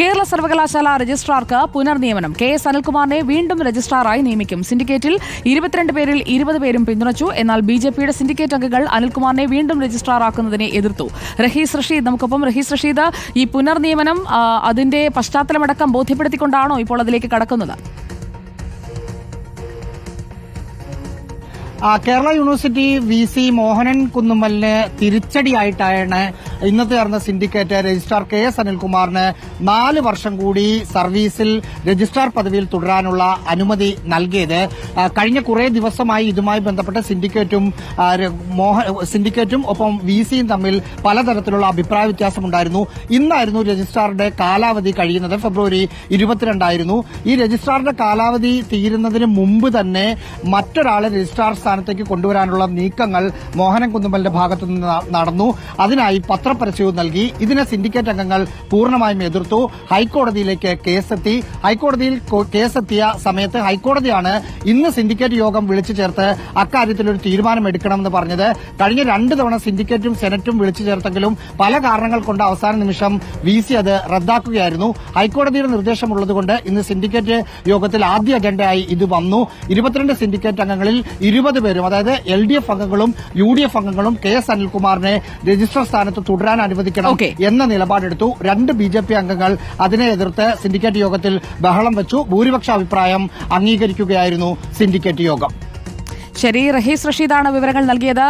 കേരള സർവകലാശാല രജിസ്ട്രാർക്ക് പുനർനിയമനം. K S അനിൽകുമാറിനെ വീണ്ടും രജിസ്ട്രാറായി നിയമിക്കും. സിൻഡിക്കേറ്റിൽ ഇരുപത്തിരണ്ട് പേരിൽ ഇരുപത് പേരും പിന്തുണച്ചു. എന്നാൽ ബി ജെ പിയുടെ സിൻഡിക്കേറ്റ് അംഗങ്ങൾ അനിൽകുമാറിനെ വീണ്ടും രജിസ്ട്രാറാക്കുന്നതിനെ എതിർത്തു. റഹീസ് റഷീദ് നമുക്കൊപ്പം റഹീസ് റഷീദ് ഈ പുനർനിയമനം അതിന്റെ പശ്ചാത്തലമടക്കം ബോധ്യപ്പെടുത്തിക്കൊണ്ടാണോ ഇപ്പോൾ അതിലേക്ക് കടക്കുന്നത്? Kerala university V C Mohanan കുന്നുമ്മലിന് തിരിച്ചടിയായിട്ടാണ് ഇന്നത്തെ നടന്ന സിൻഡിക്കേറ്റ് രജിസ്ട്രാർ കെ എസ് അനിൽകുമാറിന് നാല് വർഷം കൂടി സർവീസിൽ രജിസ്ട്രാർ പദവിയിൽ തുടരാനുള്ള അനുമതി നൽകിയത്. കഴിഞ്ഞ കുറേ ദിവസമായി ഇതുമായി ബന്ധപ്പെട്ട സിൻഡിക്കേറ്റും സിൻഡിക്കേറ്റും ഒപ്പം വി സിയും തമ്മിൽ പലതരത്തിലുള്ള അഭിപ്രായ വ്യത്യാസമുണ്ടായിരുന്നു. ഇന്നായിരുന്നു രജിസ്ട്രാറുടെ കാലാവധി കഴിയുന്നത് ഫെബ്രുവരി ഇരുപത്തിരണ്ടായിരുന്നു. ഈ രജിസ്ട്രാറുടെ കാലാവധി തീരുന്നതിന് മുമ്പ് തന്നെ മറ്റൊരാളെ രജിസ്ട്രാർ സ്ഥാനത്തേക്ക് കൊണ്ടുവരാനുള്ള നീക്കങ്ങൾ മോഹനൻ കുന്നുമലിന്റെ ഭാഗത്തു നിന്ന് നടന്നു. അതിനായി പത്രപരസ്യവും നൽകി. ഇതിനെ സിൻഡിക്കേറ്റ് അംഗങ്ങൾ പൂർണമായും എതിർത്തു. ഹൈക്കോടതിയിലേക്ക് കേസെത്തി. ഹൈക്കോടതിയിൽ കേസെത്തിയ സമയത്ത് ഹൈക്കോടതിയാണ് ഇന്ന് സിൻഡിക്കേറ്റ് യോഗം വിളിച്ചു ചേർത്ത് അക്കാര്യത്തിൽ ഒരു തീരുമാനം എടുക്കണമെന്ന് പറഞ്ഞത്. കഴിഞ്ഞ രണ്ട് തവണ സിൻഡിക്കേറ്റും സെനറ്റും വിളിച്ചു ചേർത്തെങ്കിലും പല കാരണങ്ങൾ കൊണ്ട് അവസാന നിമിഷം വി സി അത് റദ്ദാക്കുകയായിരുന്നു. ഹൈക്കോടതിയുടെ നിർദ്ദേശമുള്ളതുകൊണ്ട് ഇന്ന് സിൻഡിക്കേറ്റ് യോഗത്തിൽ ആദ്യ അജണ്ടയായി ഇത് വന്നു. ഇരുപത്തിരണ്ട് സിൻഡിക്കേറ്റ് അംഗങ്ങളിൽ ഇരുപത് പേരും അതായത് എൽ ഡി എഫ് അംഗങ്ങളും യു ഡി എഫ് അംഗങ്ങളും കെ എസ് അനിൽകുമാറിനെ രജിസ്റ്റർ സ്ഥാനത്ത് തുടരാൻ അനുവദിക്കണം. എന്ന നിലപാടെടുത്തു. രണ്ട് ബി ജെ പി അംഗങ്ങൾ അതിനെ എതിർത്ത് സിൻഡിക്കേറ്റ് യോഗത്തിൽ ബഹളം വെച്ചു. ഭൂരിപക്ഷ അഭിപ്രായം അംഗീകരിക്കുകയായിരുന്നു സിൻഡിക്കേറ്റ് യോഗം. ശരി റഹീസ് റഷീദാണ് വിവരങ്ങൾ നൽകിയത്.